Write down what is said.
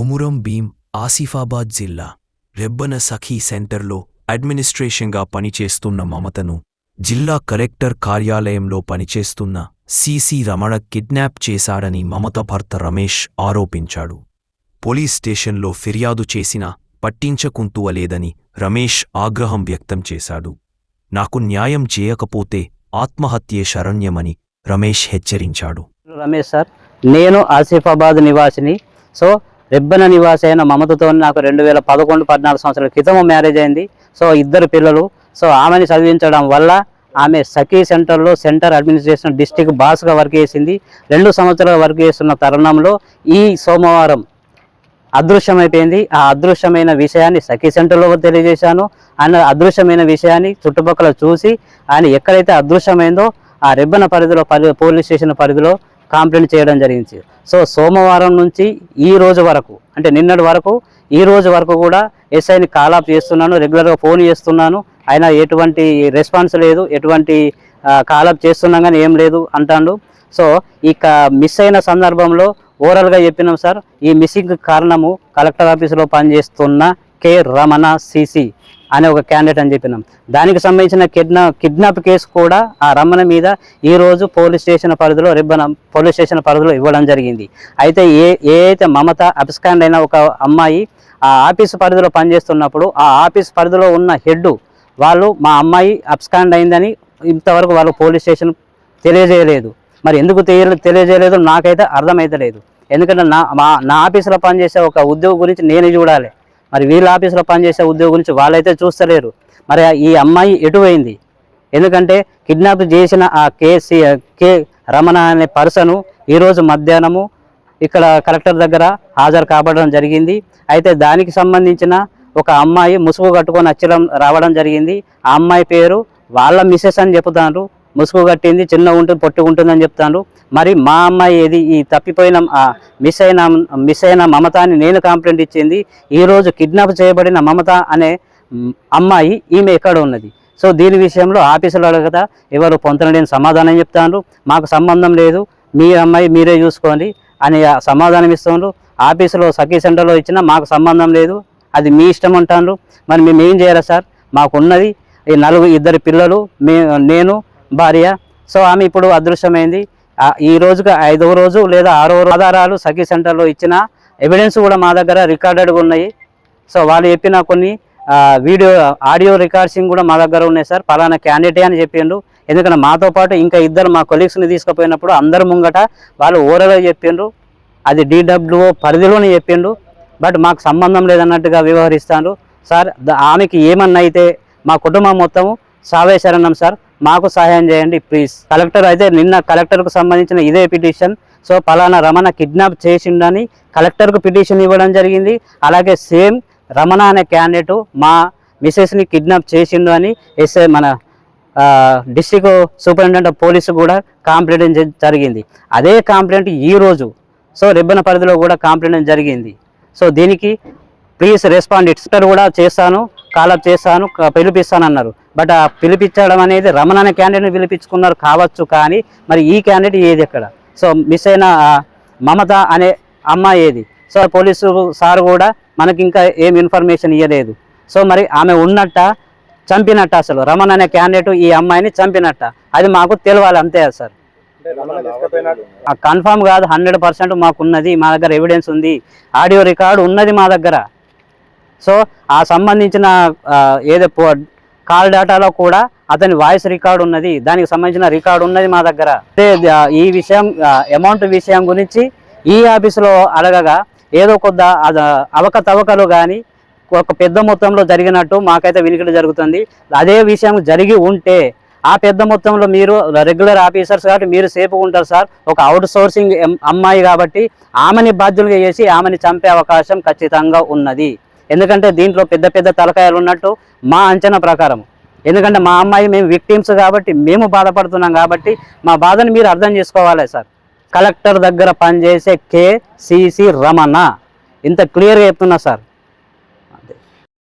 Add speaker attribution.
Speaker 1: కుమురం భీం ఆసిఫాబాద్ జిల్లా రెబ్బన సఖీ సెంటర్లో అడ్మినిస్ట్రేషన్గా పనిచేస్తున్న మమతను జిల్లా కలెక్టర్ కార్యాలయంలో పనిచేస్తున్న సిసి రమణ కిడ్నాప్ చేశాడని మమత భర్త రమేష్ ఆరోపించాడు. పోలీస్ స్టేషన్లో ఫిర్యాదు చేసినా పట్టించకుంతువలేదని రమేష్ ఆగ్రహం వ్యక్తం చేశాడు. నాకు న్యాయం చేయకపోతే ఆత్మహత్యే శరణ్యమని రమేష్ హెచ్చరించాడు.
Speaker 2: రమేష్ సార్ నేను ఆసిఫాబాద్ నివాసిని సో రెబ్బన నివాసి అయిన మమతతో నాకు రెండు వేల పదకొండు పద్నాలుగు సంవత్సరాల క్రితము మ్యారేజ్ అయింది. సో ఇద్దరు పిల్లలు. సో ఆమెని చదివించడం వల్ల ఆమె సఖీ సెంటర్లో సెంటర్ అడ్మినిస్ట్రేషన్ డిస్టిక్ బాస్గా వర్క్ చేసింది. రెండు సంవత్సరాలు వర్క్ చేస్తున్న తరుణంలో ఈ సోమవారం అదృశ్యమైపోయింది. ఆ అదృశ్యమైన విషయాన్ని సఖీ సెంటర్లో తెలియజేశాను. ఆయన అదృశ్యమైన విషయాన్ని చుట్టుపక్కల చూసి ఆయన ఎక్కడైతే అదృశ్యమైందో ఆ రెబ్బన పరిధిలో పరి పోలీస్ స్టేషన్ పరిధిలో కంప్లైంట్ చేయడం జరిగింది. సో సోమవారం నుంచి ఈ రోజు వరకు అంటే నిన్నటి వరకు ఈ రోజు వరకు కూడా ఎస్ఐని కాలాప్ చేస్తున్నాను రెగ్యులర్గా ఫోన్ చేస్తున్నాను. ఆయన ఎటువంటి రెస్పాన్స్ లేదు ఎటువంటి కాలాప్ చేస్తున్నాం కానీ ఏం లేదు అంటాడు. సో ఇక మిస్ అయిన సందర్భంలో ఓవరాల్గా చెప్పినాం సార్ ఈ మిస్సింగ్ కారణము కలెక్టర్ ఆఫీసులో పనిచేస్తున్న కె రమణ సిసి. అనే ఒక క్యాండిడేట్ అని చెప్పినాం. దానికి సంబంధించిన కిడ్నా కిడ్నాప్ కేసు కూడా ఆ రమణ మీద ఈరోజు పోలీస్ స్టేషన్ పరిధిలో రిబ్బన్ పోలీస్ స్టేషన్ పరిధిలో ఇవ్వడం జరిగింది. అయితే ఏ ఏ అయితే మమత అబ్స్కాండ్ అయిన ఒక అమ్మాయి ఆ ఆఫీస్ పరిధిలో పనిచేస్తున్నప్పుడు ఆ ఆఫీస్ పరిధిలో ఉన్న హెడ్ వాళ్ళు మా అమ్మాయి అబ్స్కాండ్ అయిందని ఇంతవరకు వాళ్ళు పోలీస్ స్టేషన్ తెలియజేయలేదు. మరి ఎందుకు తెలియ తెలియజేయలేదు? నాకైతే అర్థమైతలేదు. ఎందుకంటే నా మా నా ఆఫీసులో పనిచేసే ఒక ఉద్యోగం గురించి నేను చూడాలి. మరి వీళ్ళ ఆఫీసులో పనిచేసే ఉద్యోగం నుంచి వాళ్ళైతే చూస్తలేరు. మరి ఈ అమ్మాయి ఎటువైంది? ఎందుకంటే కిడ్నాప్ చేసిన ఆ కేసీ కే రమణ అనే పర్సను ఈరోజు మధ్యాహ్నము ఇక్కడ కలెక్టర్ దగ్గర హాజరు కాబడడం జరిగింది. అయితే దానికి సంబంధించిన ఒక అమ్మాయి ముసుగు కట్టుకొని వచ్చడం రావడం జరిగింది. ఆ అమ్మాయి పేరు వాళ్ళ మిసెస్ అని చెప్తారు ముసుగు కట్టింది చిన్న ఉంటుంది పొట్టి ఉంటుందని చెప్తాను మరి మా అమ్మాయి ఏది ఈ తప్పిపోయిన మిస్ అయిన మిస్ అయిన మమత అని నేను కంప్లైంట్ ఇచ్చింది. ఈరోజు కిడ్నాప్ చేయబడిన మమత అనే అమ్మాయి ఈమె ఎక్కడ ఉన్నది? సో దీని విషయంలో ఆఫీసులో అడగదా ఎవరు పొంతనలేని సమాధానం చెప్తాను మాకు సంబంధం లేదు మీ అమ్మాయి మీరే చూసుకోండి అని సమాధానం ఇస్తాను ఆఫీసులో సఖీ సెంటర్లో ఇచ్చినా మాకు సంబంధం లేదు అది మీ ఇష్టం అంటాను మరి మేము ఏం చేయాలి సార్? మాకున్నది ఈ నలుగురు ఇద్దరు పిల్లలు మే నేను భార్య. సో ఆమె ఇప్పుడు అదృశ్యమైంది. ఈ రోజుకి ఐదవ రోజు లేదా ఆరో రోజు ఆధారాలు సఖీ సెంటర్లో ఇచ్చిన ఎవిడెన్స్ కూడా మా దగ్గర రికార్డెడ్గా ఉన్నాయి. సో వాళ్ళు చెప్పిన కొన్ని వీడియో ఆడియో రికార్డ్సింగ్ కూడా మా దగ్గర ఉన్నాయి సార్. పలానా క్యాండిడేట్ అని చెప్పిండు ఎందుకంటే మాతో పాటు ఇంకా ఇద్దరు మా కొలీగ్స్ని తీసుకుపోయినప్పుడు అందరు ముంగట వాళ్ళు ఓరగా చెప్పిండ్రు అది డిడబ్ల్యూఓ పరిధిలోనే చెప్పిండు బట్ మాకు సంబంధం లేదన్నట్టుగా వ్యవహరిస్తాను సార్ ఆమెకి ఏమన్నా అయితే మా కుటుంబం మొత్తము సావేశరణం సార్. మాకు సహాయం చేయండి ప్లీజ్ కలెక్టర్ అయితే నిన్న కలెక్టర్కు సంబంధించిన ఇదే పిటిషన్ సో పలానా రమణ కిడ్నాప్ చేసిండని కలెక్టర్కు పిటిషన్ ఇవ్వడం జరిగింది. అలాగే సేమ్ రమణ అనే క్యాండిడేట్ మా మిసెస్ని కిడ్నాప్ చేసిండు అని ఎస్ఐ మన డిస్టిక్ సూపరింటెండెంట్ ఆఫ్ పోలీసు కూడా కంప్లైంట్ జ- జరిగింది. అదే కంప్లైంట్ ఈ రోజు సో రిబ్బన పరిధిలో కూడా కంప్లైంట్ జరిగింది. సో దీనికి ప్లీజ్ రెస్పాండ్ ఇట్స్టర్ కూడా చేస్తాను. కాలప్ చేస్తాను పిలిపిస్తాను అన్నారు బట్ ఆ పిలిపించడం అనేది రమణ అనే క్యాండిడేట్ని పిలిపించుకున్నారు కావచ్చు కానీ మరి ఈ క్యాండిడేట్ ఏది ఎక్కడ? సో మిస్ అయిన మమత అనే అమ్మాయి ఏది? సో పోలీసు సార్ కూడా మనకి ఇంకా ఏం ఇన్ఫర్మేషన్ ఇవ్వలేదు సో మరి ఆమె ఉన్నట్ట చంపినట్ట అసలు. రమణ అనే క్యాండిడేట్ ఈ అమ్మాయిని చంపినట్ట. అది మాకు తెలియాలి అంతే సార్. ఆ కన్ఫామ్ కాదు హండ్రెడ్ పర్సెంట్ మాకు ఉన్నది మా దగ్గర ఎవిడెన్స్ ఉంది. ఆడియో రికార్డు ఉన్నది మా దగ్గర. సో ఆ సంబంధించిన ఏదో పో- కాల్ డేటాలో కూడా అతని వాయిస్ రికార్డు ఉన్నది. దానికి సంబంధించిన రికార్డు ఉన్నది మా దగ్గర. అదే ఈ విషయం అమౌంట్ విషయం గురించి ఈ ఆఫీసులో అడగగా ఏదో కొద్ద అవకతవకలు కానీ ఒక పెద్ద మొత్తంలో జరిగినట్టు మాకైతే వినికిడి జరుగుతుంది. అదే విషయం జరిగి ఉంటే ఆ పెద్ద మొత్తంలో మీరు రెగ్యులర్ ఆఫీసర్స్ కాబట్టి మీరు సేఫ్గా ఉంటారు సార్. ఒక అవుట్ సోర్సింగ్ అమ్మాయి కాబట్టి ఆమెని బాధ్యులుగా చేసి ఆమెని చంపే అవకాశం ఖచ్చితంగా ఉన్నది. ఎందుకంటే దీంట్లో పెద్ద పెద్ద తలకాయలు ఉన్నట్టు మా అంచనా ప్రకారం. ఎందుకంటే మా అమ్మాయి మేము విక్టిమ్స్ కాబట్టి మేము బాధపడుతున్నాం కాబట్టి మా బాధను మీరు అర్థం చేసుకోవాలి సార్. కలెక్టర్ దగ్గర పనిచేసే కేసీసీ రమణ. ఇంత క్లియర్గా చెప్తున్నా సార్.